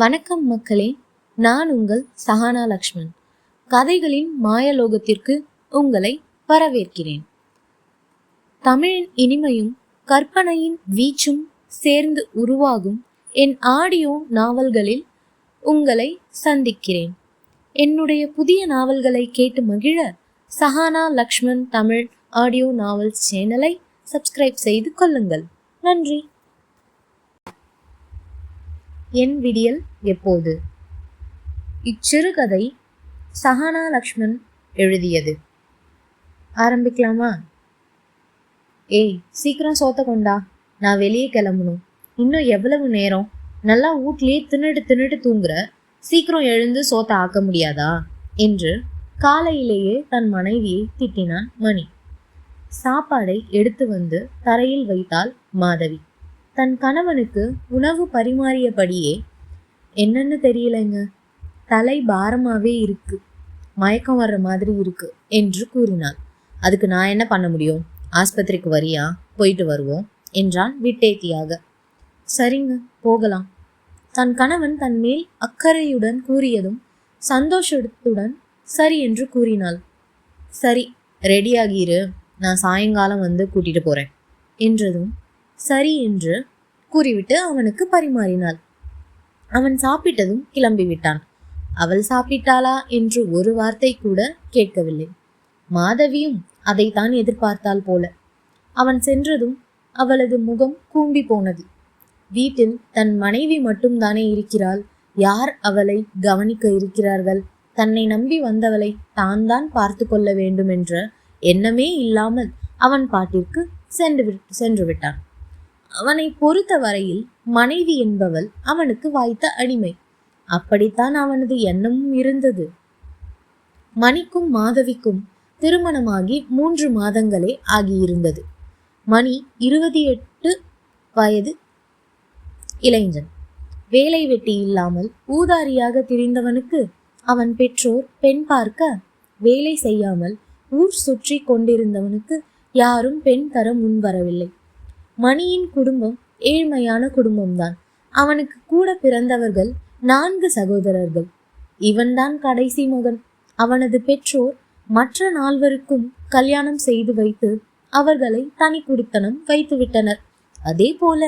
வணக்கம் மக்களே நான் உங்கள் சஹானா லக்ஷ்மன். கதைகளின் மாயலோகத்திற்கு உங்களை வரவேற்கிறேன். தமிழின் இனிமையும் கற்பனையின் வீச்சும் சேர்ந்து உருவாகும் என் ஆடியோ நாவல்களில் உங்களை சந்திக்கிறேன். என்னுடைய புதிய நாவல்களை கேட்டு மகிழ சஹானா லக்ஷ்மன் தமிழ் ஆடியோ நாவல்ஸ் சேனலை சப்ஸ்கிரைப் செய்து கொள்ளுங்கள். நன்றி. என் விடியல் எப்போது? இச்சிறுகதை சஹானா லக்ஷ்மன் எழுதியது. ஆரம்பிக்கலாமா? ஏய் சீக்கிரம் சோத்த கொண்டா. நான் வெளியே கிளம்பணும். இன்னும் எவ்வளவு நேரம்? நல்லா வீட்லயே தின்னுட்டு தின்னுட்டு தூங்குற. சீக்கிரம் எழுந்து சோத்த ஆக்க முடியாதா? என்று காலையிலேயே தன் மனைவியை திட்டினான் மணி. சாப்பாடை எடுத்து வந்து தரையில் வைத்தாள் மாதவி. தன் கணவனுக்கு உணவு பரிமாறியபடியே என்னன்னு தெரியலைங்க. தலை பாரமாகவே இருக்கு. மயக்கம் வர்ற மாதிரி இருக்கு என்று கூறினாள் அதுக்கு நான் என்ன பண்ண முடியும்? ஆஸ்பத்திரிக்கு வரியா? போயிட்டு வருவோம் என்றான் விட்டேத்தியாக. சரிங்க போகலாம். தன் கணவன் தன் மேல் அக்கறையுடன் கூறியதும் சந்தோஷத்துடன் சரி என்று கூறினாள். சரி ரெடியாகிரு நான் சாயங்காலம் வந்து கூட்டிட்டு போறேன் என்றதும் சரி என்று கூறிவிட்டு அவனுக்கு பரிமாறினாள். அவன் சாப்பிட்டதும் கிளம்பி விட்டான். அவள் சாப்பிட்டாளா என்று ஒரு வார்த்தை கூட கேட்கவில்லை. மாதவியும் அதைத்தான் எதிர்பார்த்தாள் போல. அவன் சென்றதும் அவளது முகம் கூம்பி போனது. வீட்டில் தன் மனைவி மட்டும்தானே இருக்கிறாள். யார் அவளை கவனிக்க இருக்கிறார்கள்? தன்னை நம்பி வந்தவளை தான் தான் பார்த்து கொள்ள வேண்டும் என்ற எண்ணமே இல்லாமல் அவன் பாட்டிற்கு சென்று சென்று விட்டான். அவனை பொறுத்த வரையில் மனைவி என்பவள் அவனுக்கு வாய்த்த அடிமை. அப்படித்தான் அவனது எண்ணமும் இருந்தது. மணிக்கும் மாதவிக்கும் திருமணமாகி மூன்று மாதங்களே ஆகியிருந்தது. மணி இருபத்தி எட்டு வயது இளைஞன். வேலை வெட்டி இல்லாமல் ஊதாரியாக திரிந்தவனுக்கு அவன் பெற்றோர் பெண் பார்க்க வேலை செய்யாமல் ஊர் சுற்றி கொண்டிருந்தவனுக்கு யாரும் பெண் தர முன்வரவில்லை. மணியின் குடும்பம் ஏழ்மையான குடும்பம்தான். அவனுக்கு கூட பிறந்தவர்கள் நான்கு சகோதரர்கள். இவன்தான் கடைசி மகன். அவனது பெற்றோர் மற்ற நால்வருக்கும் கல்யாணம் செய்து வைத்து அவர்களை தனி குடித்தனம் வைத்துவிட்டனர். அதே போல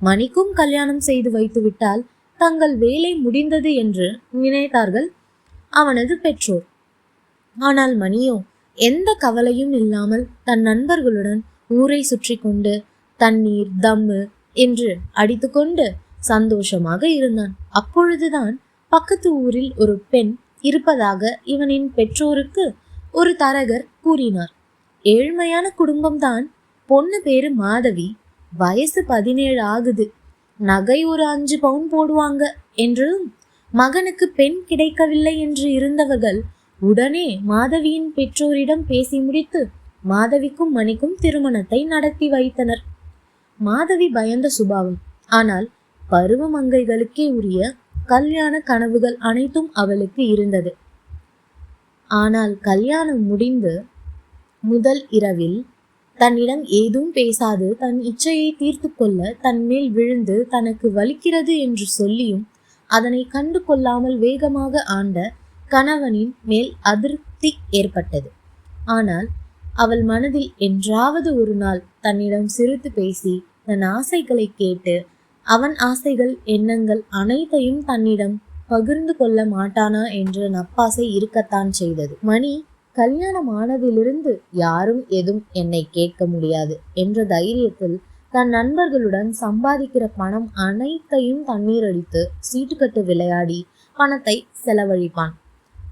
மணிக்கும் கல்யாணம் செய்து வைத்துவிட்டால் தங்கள் வேலை முடிந்தது என்று நினைத்தார்கள் அவனது பெற்றோர். ஆனால் மணியோ எந்த கவலையும் இல்லாமல் தன் நண்பர்களுடன் ஊரை சுற்றி கொண்டு தண்ணீர் தம்மு என்று அடித்துக்கொண்டு சந்தோஷமாக இருந்தான். அப்பொழுதுதான் பக்கத்து ஊரில் ஒரு பெண் இருப்பதாக இவனின் பெற்றோருக்கு ஒரு தரகர் கூறினார். ஏழ்மையான குடும்பம்தான். பொண்ணு பேரு மாதவி. வயசு பதினேழு ஆகுது. நகை ஒரு அஞ்சு பவுன் போடுவாங்க என்றும் மகனுக்கு பெண் கிடைக்கவில்லை என்று இருந்தவர்கள் உடனே மாதவியின் பெற்றோரிடம் பேசி முடித்து மாதவிக்கும் மணிக்கும் திருமணத்தை நடத்தி வைத்தனர். மாதவி பயந்த சுபாவம். ஆனால் பருவமங்கைகளுக்கே உரிய கல்யாண கனவுகள் அனைத்தும் அவளுக்கு இருந்தது. ஆனால் கல்யாணம் முடிந்து முதல் இரவில் தன்னிடம் ஏதும் பேசாது தன் இச்சையை தீர்த்து கொள்ள தன் மேல் விழுந்து தனக்கு வலிக்கிறது என்று சொல்லியும் அதனை கண்டு கொள்ளாமல் வேகமாக ஆண்ட கணவனின் மேல் அதிருப்தி ஏற்பட்டது. ஆனால் அவள் மனதில் என்றாவது ஒரு நாள் தன்னிடம் சிரித்து பேசி தன் ஆசைகளை கேட்டு அவன் ஆசைகள் எண்ணங்கள் அனைத்தையும் தன்னிடம் பகிர்ந்து கொள்ள மாட்டானா? என்ற நப்பாசை இருக்கத்தான் செய்தது. மணி கல்யாணம் ஆனதிலிருந்து யாரும் எதுவும் என்னை கேட்க முடியாது என்ற தைரியத்தில் தன் நண்பர்களுடன் சம்பாதிக்கிற பணம் அனைத்தையும் தண்ணீர் அடித்து சீட்டுக்கட்டு விளையாடி பணத்தை செலவழிப்பான்.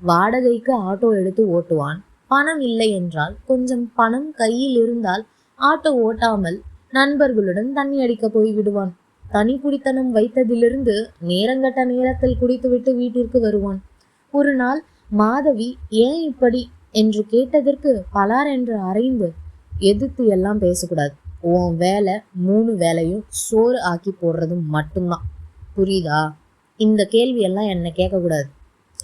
வாடகைக்கு ஆட்டோ எடுத்து ஓட்டுவான். பணம் இல்லை என்றால் கொஞ்சம் பணம் கையில் இருந்தால் ஆட்டோ ஓட்டாமல் நண்பர்களுடன் தண்ணி அடிக்க போய் விடுவான். தனி குடித்தனம் வைத்ததிலிருந்து நேரங்கட்ட நேரத்தில் குடித்துவிட்டு வீட்டிற்கு வருவான். ஒரு நாள் மாதவி ஏன் இப்படி? என்று கேட்டதற்கு பலார் என்று அறைந்து எதிர்த்து எல்லாம் பேசக்கூடாது. உன் வேலை மூணு வேலையும் சோறு ஆக்கி போடுறதும் மட்டும்தான். புரியுதா? இந்த கேள்வியெல்லாம் என்னை கேட்கக்கூடாது.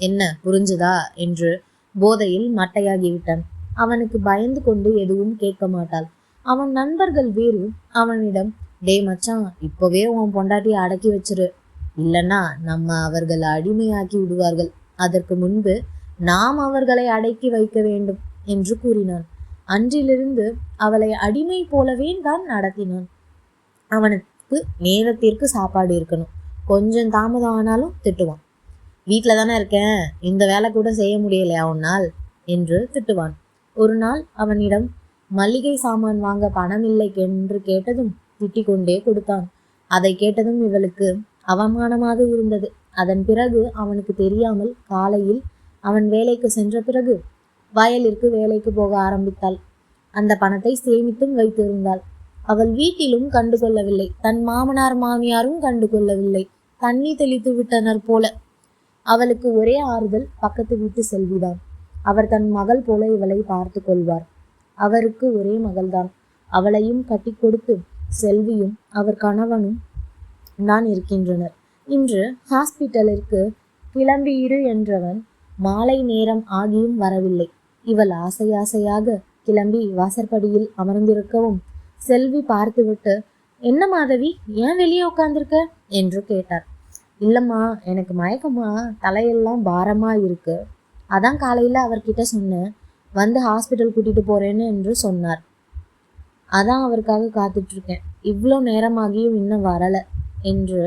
என்ன புரிஞ்சுதா? என்று போதையில் மட்டையாகிவிட்டான். அவனுக்கு பயந்து கொண்டு எதுவும் கேட்க மாட்டாள். அவன் நண்பர்கள் வேறு அவனிடம் டே மச்சான் இப்போவே உன் பொண்டாட்டியை அடக்கி வச்சிரு. இல்லைன்னா நம்ம அவர்களை அடிமையாக்கி விடுவார்கள். அதற்கு முன்பு நாம் அவர்களை அடக்கி வைக்க வேண்டும் என்று கூறினான். அன்றிலிருந்து அவளை அடிமை போலவே தான் நடத்தினான். அவனுக்கு நேரத்திற்கு சாப்பாடு இருக்கணும். கொஞ்சம் தாமதம் ஆனாலும் திட்டுவான். வீட்டில் தானே இருக்கேன். இந்த வேலை கூட செய்ய முடியலையா உன்னால் என்று திட்டுவான். ஒரு நாள் அவனிடம் மல்லிகை சாமான் வாங்க பணம் இல்லை என்று கேட்டதும் திட்டிக் கொண்டே கொடுத்தான். அதை கேட்டதும் இவளுக்கு அவமானமாக இருந்தது. அதன் பிறகு அவனுக்கு தெரியாமல் காலையில் அவன் வேலைக்கு சென்ற பிறகு வயலிற்கு வேலைக்கு போக ஆரம்பித்தாள். அந்த பணத்தை சேமித்தும் வைத்திருந்தாள். அவள் வீட்டிலும் கண்டு கொள்ளவில்லை தன் மாமனார் மாமியாரும் கண்டு கொள்ளவில்லை தண்ணி தெளித்து விட்டனர் போல. அவளுக்கு ஒரே ஆறுதல் பக்கத்து வீட்டு செல்விதான். அவர் தன் மகள் போல இவளை பார்த்து கொள்வார். அவருக்கு ஒரே மகள்தான். அவளையும் கட்டி கொடுத்து செல்வியும் அவர் கணவனும் தான் இருக்கின்றனர். இன்று ஹாஸ்பிட்டலிற்கு கிளம்பியிரு என்றவன் மாலை நேரம் ஆகியும் வரவில்லை. இவள் ஆசை ஆசையாக கிளம்பி வாசற்படியில் அமர்ந்திருக்கவும் செல்வி பார்த்துவிட்டு என்ன மாதவி ஏன் வெளியே உட்கார்ந்திருக்க? என்று கேட்டார். இல்லைம்மா எனக்கு மயக்கமா தலையெல்லாம் பாரமாக இருக்குது அதான் காலையில் அவர்கிட்ட சொன்னேன். வந்து ஹாஸ்பிட்டல் கூட்டிகிட்டு போகிறேன்னு என்று சொன்னார். அதான் அவருக்காக காத்துட்ருக்கேன். இவ்வளோ நேரமாகியும் இன்னும் வரலை என்று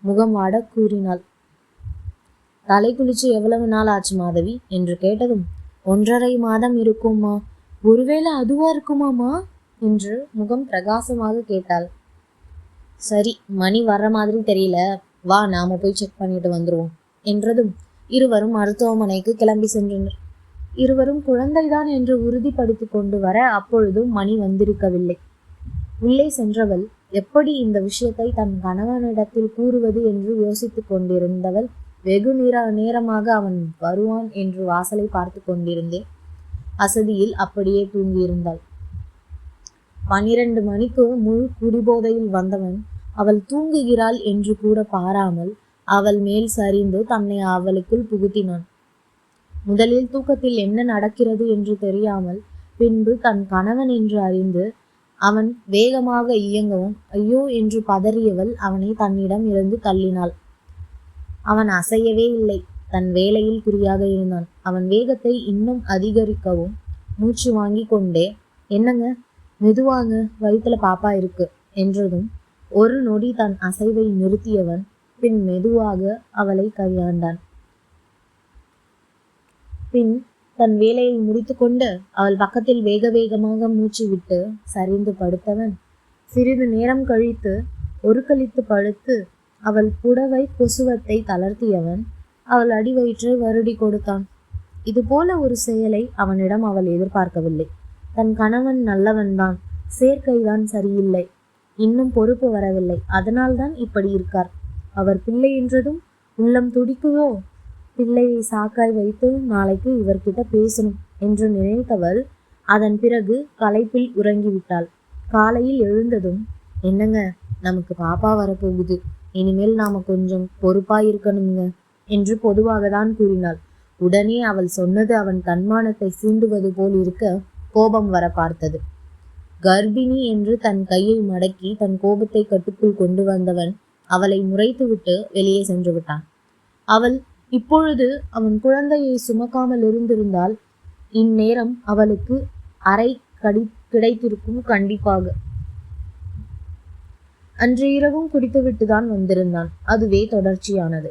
முகம் வாட கூறினாள். தலை குளிச்சு எவ்வளவு நாள் ஆச்சு மாதவி? என்று கேட்டதும் ஒன்றரை மாதம் இருக்குமா ஒருவேளை அதுவா இருக்குமாமா என்று முகம் பிரகாசமாக கேட்டாள். சரி மணி வர்ற மாதிரி தெரியல. வா நாம போய் செக் பண்ணிட்டு வந்துடுவோம் என்றதும் இருவரும் மருத்துவமனைக்கு கிளம்பி சென்றனர். இருவரும் குழந்தைதான் என்று உறுதிப்படுத்தி கொண்டு வர அப்பொழுதும் மணி வந்திருக்கவில்லை. உள்ளே சென்றவள் எப்படி இந்த விஷயத்தை தன் கணவனிடத்தில் கூறுவது என்று யோசித்துக் கொண்டிருந்தவள் வெகு நேர நேரமாக அவன் வருவான் என்று வாசலை பார்த்து கொண்டிருந்தேன். அசதியில் அப்படியே தூங்கியிருந்தாள். பனிரெண்டு மணிக்கு முழு குடிபோதையில் வந்தவன் அவள் தூங்குகிறாள் என்று கூட பாராமல் அவள் மேல் சரிந்து தன்னை அவளுக்குள் புகுத்தினான். முதலில் தூக்கத்தில் என்ன நடக்கிறது என்று தெரியாமல் பின்பு தன் கணவன் என்று அறிந்து அவன் வேகமாக இயங்கவும் ஐயோ என்று பதறியவள் அவனை தன்னிடம் இருந்து தள்ளினாள். அவன் அசையவே இல்லை. தன் வேலையில் குறியாக இருந்தான். அவன் வேகத்தை இன்னும் அதிகரிக்கவும் மூச்சு வாங்கி கொண்டே என்னங்க? மெதுவாங்க. வயிற்றுல பாப்பா இருக்கு. என்றதும் ஒரு நொடி தன் அசைவை நிறுத்தியவன் பின் மெதுவாக அவளை கையாண்டான் பின் தன் வேலையை முடித்துக்கொண்டு அவள் பக்கத்தில் வேக வேகமாக மூச்சு விட்டு சரிந்து படுத்தவன் சிறிது நேரம் கழித்து ஒருக்கழித்து படுத்து அவள் புடவை கொசுவத்தை தளர்த்தியவன் அவள் அடி வயிற்றை வருடி கொடுத்தான். இதுபோல ஒரு செயலை அவனிடம் அவள் எதிர்பார்க்கவில்லை. தன் கணவன் நல்லவன்தான் சேர்க்கைதான் சரியில்லை. இன்னும் பொறுப்பு வரவில்லை. அதனால்தான் இப்படி இருக்கார். அவர் பிள்ளை என்றதும் உள்ளம் துடிக்குவோ பிள்ளையை சாக்காய் வைத்து நாளைக்கு இவர்கிட்ட பேசணும் என்று நினைத்தவள் அதன் பிறகு களைப்பில் உறங்கிவிட்டாள். காலையில் எழுந்ததும் என்னங்க நமக்கு பாப்பா வரப்போகுது. இனிமேல் நாம கொஞ்சம் பொறுப்பா இருக்கணுங்க என்று பொதுவாக தான் கூறினாள். உடனே அவள் சொன்னது அவன் தன்மானத்தை சீண்டுவது போல் இருக்க கோபம் வர பார்த்தது கர்ப்பிணி என்று தன் கையை மடக்கி தன் கோபத்தை கட்டுக்குள் கொண்டு வந்தவன் அவளை முறைத்துவிட்டு வெளியே சென்று விட்டான். அவள் இப்பொழுது அவன் குழந்தையை சுமக்காமல் இருந்திருந்தால் இந்நேரம் அவளுக்கு அறை கடி கிடைத்திருக்கும் கண்டிப்பாக. அன்று இரவும் குடித்துவிட்டு தான் வந்திருந்தான். அதுவே தொடர்ச்சியானது.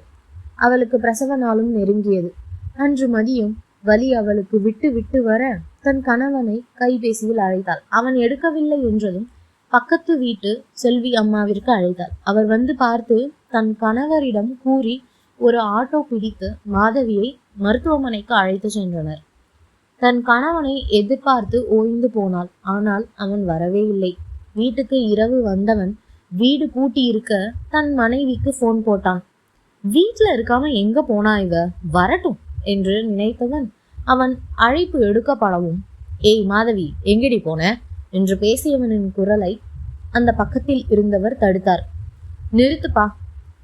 அவளுக்கு பிரசவ நாளும் நெருங்கியது. அன்று மதியம் வலி அவளுக்கு விட்டு விட்டு வர தன் கணவனை கைபேசியில் அழைத்தாள். அவன் எடுக்கவில்லை என்றதும் பக்கத்து வீட்டு செல்வி அம்மாவிற்கு அழைத்தாள். அவர் வந்து பார்த்து தன் கணவரிடம் கூறி ஒரு ஆட்டோ பிடித்து மாதவியை மருத்துவமனைக்கு அழைத்து சென்றனர். தன் கணவனை எதிர்பார்த்து ஓய்ந்து போனாள். ஆனால் அவன் வரவே இல்லை. வீட்டுக்கு இரவு வந்தவன் வீடு பூட்டி இருக்க தன் மனைவிக்கு போன் போட்டான். வீட்டுல இருக்காம எங்க போனா இவ? வரட்டும் என்று நினைத்தவன் அவன் அழைப்பு எடுக்கப்படவும் ஏய் மாதவி எங்கடி போன? என்று பேசியவனின் குரலை அந்த பக்கத்தில் இருந்தவர் தடுத்தார். நிறுத்துப்பா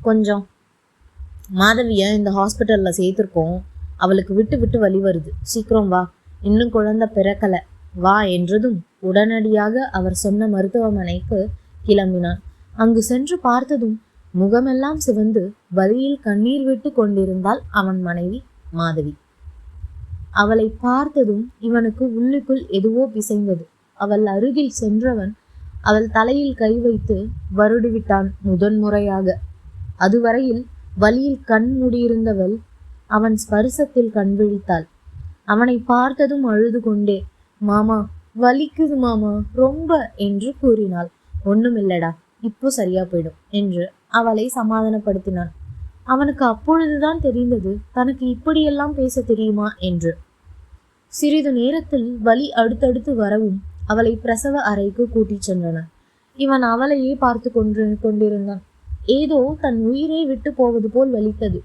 கொஞ்சம். மாதவியை இந்த ஹாஸ்பிட்டலில் சேர்த்துருக்கோம்? அவளுக்கு விட்டு விட்டு வழி வருது. சீக்கிரம் வா. இன்னும் குழந்தை பிறக்கல. வா என்றதும் உடனடியாக அவர் சொன்ன மருத்துவமனைக்கு கிளம்பினான். அங்கு சென்று பார்த்ததும் முகமெல்லாம் சிவந்து வலியில் கண்ணீர் விட்டு கொண்டிருந்தாள் அவன் மனைவி மாதவி. அவளை பார்த்ததும் இவனுக்கு உள்ளுக்குள் எதுவோ பிசைந்தது. அவள் அருகில் சென்றவன் அவள் தலையில் கை வைத்து வருடிவிட்டான் முதன்முறையாக. அதுவரையில் வலியில் கண் மூடியிருந்தவள் அவன் ஸ்பரிசத்தில் கண் விழித்தாள். அவனை பார்த்ததும் அழுது கொண்டே மாமா வலிக்குது மாமா ரொம்ப என்று கூறினாள். ஒண்ணுமில்லடா இப்போ சரியா போயிடும் என்று அவளை சமாதானப்படுத்தினான். அவனுக்கு அப்பொழுதுதான் தெரிந்தது தனக்கு இப்படியெல்லாம் பேச தெரியுமா என்று. சிறிது நேரத்தில் வலி அடுத்தடுத்து வரவும் அவளை பிரசவ அறைக்கு கூட்டிச் சென்றனர் இவன் அவளையே பார்த்து கொண்டு கொண்டிருந்தான். ஏதோ தன் உயிரே விட்டு போவது போல் வலித்தது.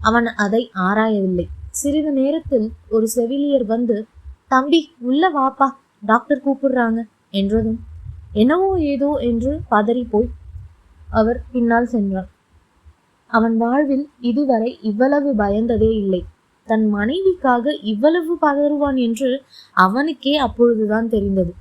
அவன் அதை ஆராயவில்லை. சிறிது நேரத்தில் ஒரு செவிலியர் வந்து தம்பி உள்ள வாப்பா டாக்டர் கூப்பிடுறாங்க என்றதும் என்னவோ ஏதோ என்று பதறி போய் அவர் பின்னால் சென்றார். அவன் வாழ்வில் இதுவரை இவ்வளவு பயந்ததே இல்லை. தன் மனைவிக்காக இவ்வளவு பதறுவான் என்று அவனுக்கே அப்பொழுதுதான் தெரிந்தது.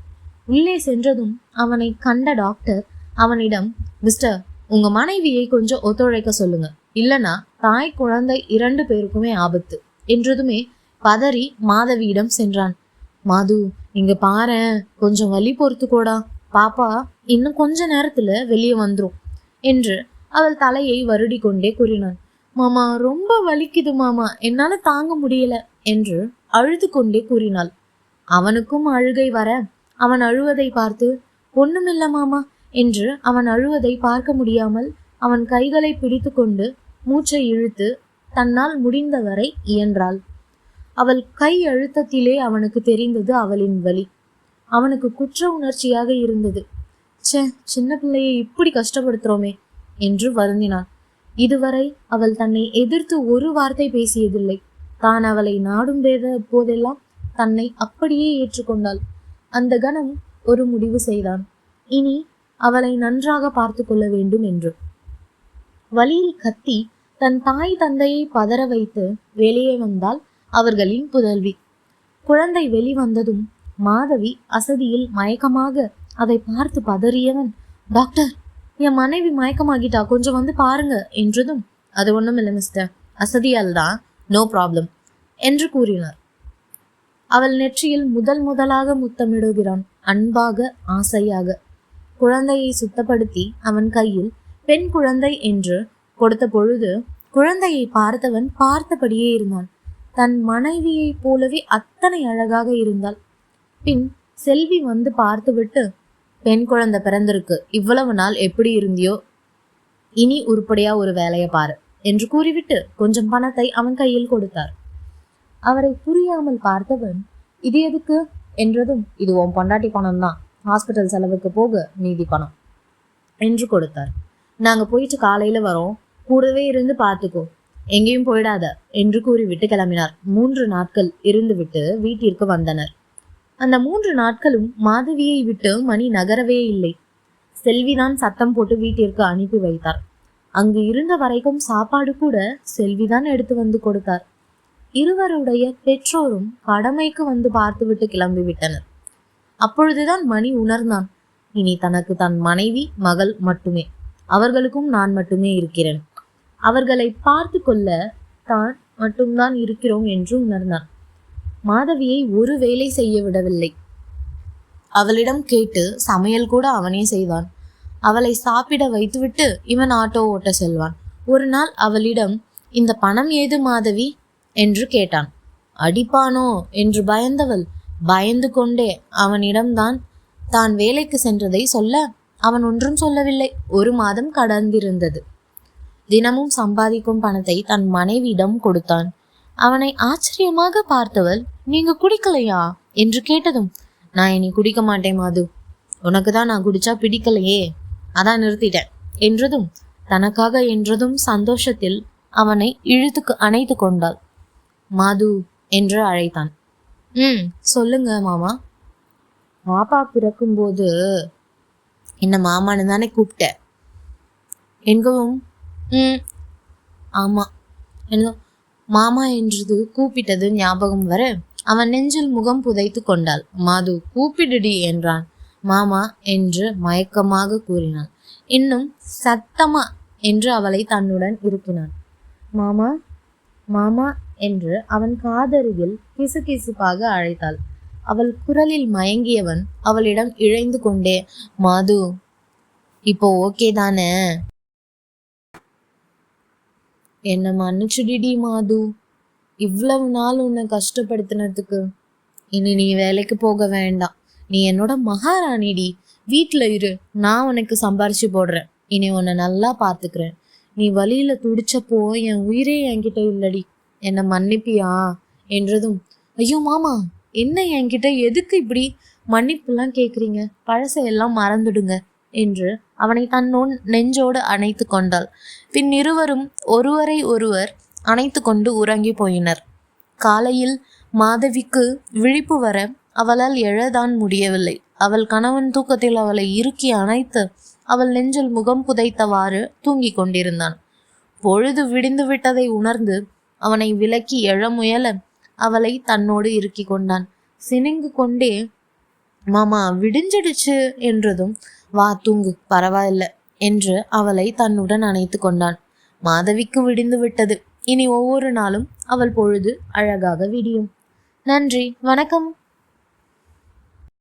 உள்ளே சென்றதும் அவனை கண்ட டாக்டர் அவனிடம் மிஸ்டர் உங்க மனைவியை கொஞ்சம் ஒத்துழைக்க சொல்லுங்க. இல்லனா தாய் குழந்தை இரண்டு பேருக்குமே ஆபத்து. என்றதுமே பதறி மாதவியிடம் சென்றான். மாது இங்க பாரேன் கொஞ்சம் வலி பொறுத்துக்கோடா. பாப்பா இன்னும் கொஞ்ச நேரத்துல வெளியே வந்துரும். என்று அவள் தலையை வருடி கொண்டே கூறினான். மாமா ரொம்ப வலிக்குது மாமா. என்னால தாங்க முடியல என்று அழுது கொண்டே கூறினாள். அவனுக்கும் அழுகை வர அவன் அழுவதை பார்த்து ஒண்ணுமில்ல மாமா என்று அவன் அழுவதை பார்க்க முடியாமல் அவன் கைகளை பிடித்துக்கொண்டு மூச்சை இழுத்து தன்னால் முடிந்தவரை இயன்றாள். அவள் கை அழுத்தத்திலே அவனுக்கு தெரிந்தது அவளின் வலி. அவனுக்கு குற்ற உணர்ச்சியாக இருந்தது. ச்சே சின்ன பிள்ளையை இப்படி கஷ்டப்படுத்துறோமே என்று வருந்தினான் இதுவரை அவள் தன்னை எதிர்த்து ஒரு வார்த்தை பேசியதில்லை. தான் அவளை நாடும் பேத போதெல்லாம் தன்னை அப்படியே ஏற்றுக்கொண்டாள். அந்த கணம் ஒரு முடிவு செய்தான். இனி அவளை நன்றாக பார்த்து கொள்ள வேண்டும் என்று. வழியில் கத்தி தன் தாய் தந்தையை பதற வைத்து வெளியே வந்தால் அவர்களின் புதல்வி. குழந்தை வெளிவந்ததும் மாதவி அசதியில் மயக்கமாக அதை பார்த்து பதறியவன் டாக்டர் என் மனைவி மயக்கமாகிட்டா கொஞ்சம் வந்து பாருங்க என்றதும் அது ஒண்ணும் இல்லை மிஸ்டர் அசதியால் தான் நோ ப்ராப்ளம் என்று கூறினார். அவள் நெற்றியில் முதல் முதலாக முத்தமிடுகிறான். அன்பாக ஆசையாக. குழந்தையை சுத்தப்படுத்தி அவன் கையில் பெண் குழந்தை என்று கொடுத்த பொழுது குழந்தையை பார்த்தவன் பார்த்தபடியே இருந்தான். தன் மனைவியைப் போலவே அத்தனை அழகாக இருந்தாள். பின் செல்வி வந்து பார்த்துவிட்டு பெண் குழந்தை பிறந்திருக்கு. இவ்வளவு நாள் எப்படி இருந்தியோ? இனி உருப்படியா ஒரு வேலையை பாரு என்று கூறிவிட்டு கொஞ்சம் பணத்தை அவன் கையில் கொடுத்தார். அவரை புரியாமல் பார்த்தவன் இது எதுக்கு? என்றதும் இது உன் பொண்டாட்டி பணம் தான். ஹாஸ்பிட்டல் செலவுக்கு போக மீதி பணம் என்று கொடுத்தார். நாங்க போயிட்டு காலையில வரோம். கூடவே இருந்து பார்த்துக்கோ எங்கேயும் போயிடாத என்று கூறிவிட்டு கிளம்பினார். மூன்று நாட்கள் இருந்துவிட்டு வீட்டிற்கு வந்தனர். அந்த மூன்று நாட்களும் மாதவியை விட்டு மணி நகரவே இல்லை. செல்விதான் சத்தம் போட்டு வீட்டிற்கு அனுப்பி வைத்தார். அங்கு இருந்த வரைக்கும் சாப்பாடு கூட செல்விதான் எடுத்து வந்து கொடுத்தார். இருவருடைய பெற்றோரும் கடமைக்கு வந்து பார்த்துவிட்டு கிளம்பி விட்டனர் அப்பொழுதுதான் மணி உணர்ந்தான். இனி தனக்கு தன் மனைவி மகள் மட்டுமே. அவர்களுக்கும் நான் மட்டுமே இருக்கிறேன். அவர்களை பார்த்து கொள்ள தான் மட்டும்தான் இருக்கிறோம் என்று உணர்ந்தான். மாதவியை ஒரு வேலை செய்ய விடவில்லை. அவளிடம் கேட்டு சமையல் கூட அவனே செய்தான் அவளை சாப்பிட வைத்துவிட்டு இவன் ஆட்டோ ஓட்ட செல்வான். ஒரு நாள் அவளிடம் இந்த பணம் ஏது மாதவி? என்று கேட்டான். அடிப்பானோ? என்று பயந்தவள் பயந்து கொண்டே அவனிடம்தான் தான் வேலைக்கு சென்றதை சொல்ல அவன் ஒன்றும் சொல்லவில்லை. ஒரு மாதம் கடந்திருந்தது. தினமும் சம்பாதிக்கும் பணத்தை தன் மனைவியிடம் கொடுத்தான். அவனை ஆச்சரியமாக பார்த்தவள் நீங்க குடிக்கலையா? என்று கேட்டதும் நான் இனி குடிக்க மாட்டேன் மாது. உனக்கு தான் நான் குடிச்சா பிடிக்கலையே. அதான் நிறுத்திட்டேன். என்றதும் தனக்காக என்றதும் சந்தோஷத்தில் அவனை இழுத்துக்கு அணைத்து கொண்டாள். மாது என்று அழைத்தான். ம் சொல்லுங்க மாமா. பாப்பா பிறக்கும்போது என்ன மாமான்னு தானே கூப்பிட்ட. என்கவும் ம் ஆமாம் என்ன மாமா என்றது கூப்பிட்டது ஞாபகம் வர அவன் நெஞ்சில் முகம் புதைத்து கொண்டாள். மாது கூப்பிடுடி என்றான். மாமா என்று மயக்கமாக கூறினான் இன்னும் சத்தமா என்று அவளை தன்னுடன் இருப்பினான் மாமா மாமா என்று அவன் காதருகில் கிசுகிசுப்பாக அழைத்தாள். அவள் குரலில் மயங்கியவன் அவளிடம் இழைந்து கொண்டே மாது இப்போ ஓகே தானே? என்னை மன்னிச்சுடிடி மாது. இவ்வளவு நாள் உன்னை கஷ்டப்படுத்தினதுக்கு இனி நீ வேலைக்கு போக வேண்டாம். நீ என்னோட மகாராணிடி. வீட்டில் இரு நான் உனக்கு சம்பாரிச்சு போடுறேன். இனி உன்னை நல்லா பார்த்துக்கிறேன். நீ வழியில் துடிச்சப்போ என் உயிரே என்கிட்ட இல்லடி. என்னை மன்னிப்பியா? என்றதும் ஐயோ மாமா என்ன என்கிட்ட? எதுக்கு இப்படி மன்னிப்புலாம் கேட்குறீங்க பழசையெல்லாம் மறந்துடுங்க. என்று அவனை தன்னுன் நெஞ்சோடு அணைத்து கொண்டாள். பின் இருவரும் ஒருவரை ஒருவர் அணைத்து கொண்டு உறங்கி போயினர். காலையில் மாதவிக்கு விழிப்பு வர அவளால் எழதான் முடியவில்லை. அவள் கணவன் தூக்கத்தில் அவளை இறுக்கி அணைத்து அவள் நெஞ்சில் முகம் புதைத்தவாறு தூங்கிக் கொண்டிருந்தான். பொழுது விடிந்து விட்டதை உணர்ந்து அவனை விலக்கி எழ முயல அவளை தன்னோடு இறுக்கி கொண்டான். சினிங்கு கொண்டே மாமா விடிஞ்சிடுச்சு என்றதும் வா தூங்கு பரவாயில்ல என்று அவளை தன்னுடன் அணைத்து கொண்டான். மாதவிக்கு விடிந்து விட்டது. இனி ஒவ்வொரு நாளும் அவள் பொழுது அழகாக விடியும். நன்றி வணக்கம்.